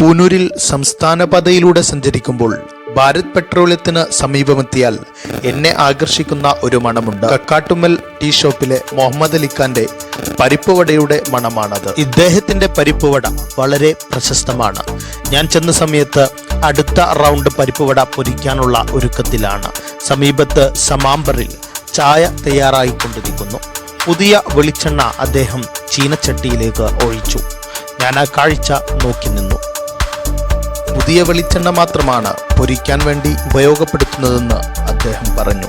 പൂനൂരിൽ സംസ്ഥാന പാതയിലൂടെ സഞ്ചരിക്കുമ്പോൾ ഭാരത് പെട്രോളിയത്തിന് സമീപമെത്തിയാൽ എന്നെ ആകർഷിക്കുന്ന ഒരു മണമുണ്ട്. കക്കാട്ടുമ്മൽ ടീ ഷോപ്പിലെ മുഹമ്മദ് അലിഖാന്റെ പരിപ്പുവടയുടെ മണമാണത്. ഇദ്ദേഹത്തിന്റെ പരിപ്പുവട വളരെ പ്രശസ്തമാണ്. ഞാൻ ചെന്ന സമയത്ത് അടുത്ത റൗണ്ട് പരിപ്പുവട പൊരിക്കാനുള്ള ഒരുക്കത്തിലാണ്. സമീപത്ത് സമാമ്പറിൽ ചായ തയ്യാറായിക്കൊണ്ടിരിക്കുന്നു. പുതിയ വെളിച്ചെണ്ണ അദ്ദേഹം ചീനച്ചട്ടിയിലേക്ക് ഒഴിച്ചു. ഞാൻ ആ കാഴ്ച നോക്കി നിന്നു. പുതിയ വെളിച്ചെണ്ണ മാത്രമാണ് പൊരിക്കാൻ വേണ്ടി ഉപയോഗപ്പെടുത്തുന്നതെന്ന് അദ്ദേഹം പറഞ്ഞു.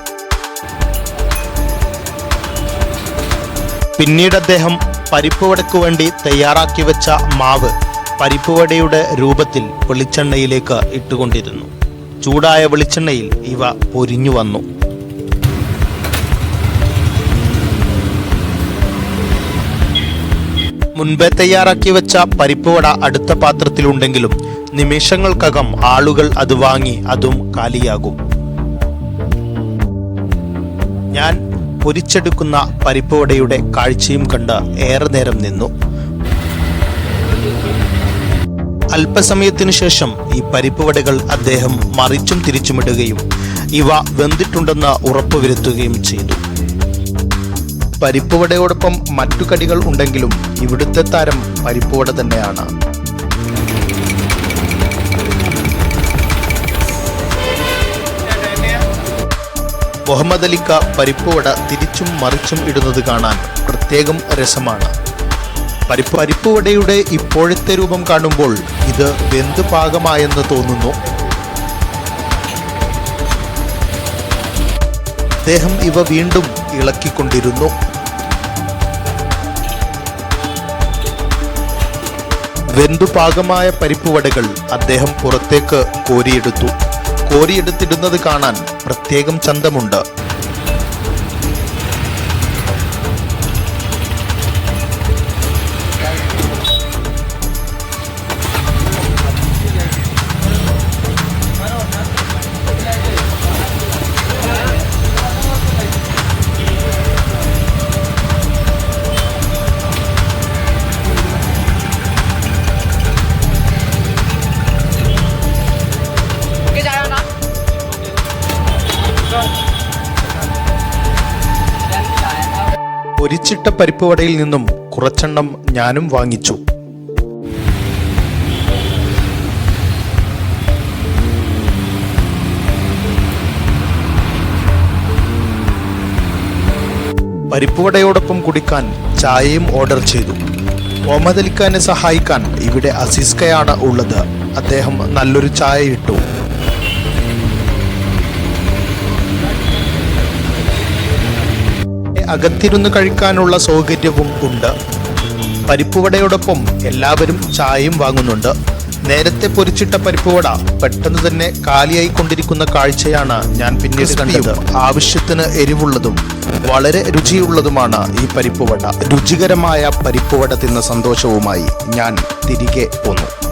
പിന്നീട് അദ്ദേഹം പരിപ്പുവടക്കു വേണ്ടി തയ്യാറാക്കി വെച്ച മാവ് പരിപ്പുവടയുടെ രൂപത്തിൽ വെളിച്ചെണ്ണയിലേക്ക് ഇട്ടുകൊണ്ടിരുന്നു. ചൂടായ വെളിച്ചെണ്ണയിൽ ഇവ പൊരിഞ്ഞു വന്നു. മുൻപേ തയ്യാറാക്കി വെച്ച പരിപ്പുവട അടുത്ത പാത്രത്തിലുണ്ടെങ്കിലും നിമിഷങ്ങൾക്കകം ആളുകൾ അത് വാങ്ങി അതും കാലിയാകും. ഞാൻ പൊരിച്ചെടുക്കുന്ന പരിപ്പുവടയുടെ കാഴ്ചയും കണ്ട് ഏറെ നേരം നിന്നു. അല്പസമയത്തിനു ശേഷം ഈ പരിപ്പുവടകൾ അദ്ദേഹം മറിച്ചും തിരിച്ചുമിടുകയും ഇവ വെന്തിട്ടുണ്ടെന്ന് ഉറപ്പുവരുത്തുകയും ചെയ്തു. പരിപ്പുവടയോടൊപ്പം മറ്റു കടികൾ ഉണ്ടെങ്കിലും ഇവിടുത്തെ താരം പരിപ്പുവട തന്നെയാണ്. മുഹമ്മദ് അലിക്ക പരിപ്പുവട തിരിച്ചും മറിച്ചും ഇടുന്നത് കാണാൻ പ്രത്യേകം രസമാണ്. പരിപ്പ് പരിപ്പുവടയുടെ ഇപ്പോഴത്തെ രൂപം കാണുമ്പോൾ ഇത് വെന്ത് പാകമായെന്ന് തോന്നുന്നു. അദ്ദേഹം ഇവ വീണ്ടും ഇളക്കിക്കൊണ്ടിരുന്നു. വെന്തു പാകമായ പരിപ്പുവടകൾ അദ്ദേഹം പുറത്തേക്ക് കോരിയെടുത്തു. കോരിയെടുത്തിടുന്നത് കാണാൻ പ്രത്യേകം ചന്തമുണ്ട്. പൊരിച്ചിട്ട പരിപ്പുവടയിൽ നിന്നും കുറച്ചെണ്ണം ഞാനും വാങ്ങിച്ചു. പരിപ്പുവടയോടൊപ്പം കുടിക്കാൻ ചായയും ഓർഡർ ചെയ്തു. ഓമതലിക്കാനെ സഹായിക്കാൻ ഇവിടെ അസിസ്കയാണ് ഉള്ളത്. അദ്ദേഹം നല്ലൊരു ചായ ഇട്ടു. അകത്തിരുന്ന് കഴിക്കാനുള്ള സൗകര്യവും ഉണ്ട്. പരിപ്പുവടയോടൊപ്പം എല്ലാവരും ചായയും വാങ്ങുന്നുണ്ട്. നേരത്തെ പൊരിച്ചിട്ട പരിപ്പുവട പെട്ടെന്ന് തന്നെ കാലിയായി കൊണ്ടിരിക്കുന്ന കാഴ്ചയാണ് ഞാൻ പിന്നീട് കണ്ടത്. ആവശ്യത്തിന് എരിവുള്ളതും വളരെ രുചിയുള്ളതുമാണ് ഈ പരിപ്പുവട. രുചികരമായ പരിപ്പുവട തിന്ന സന്തോഷവുമായി ഞാൻ തിരികെ പോന്നു.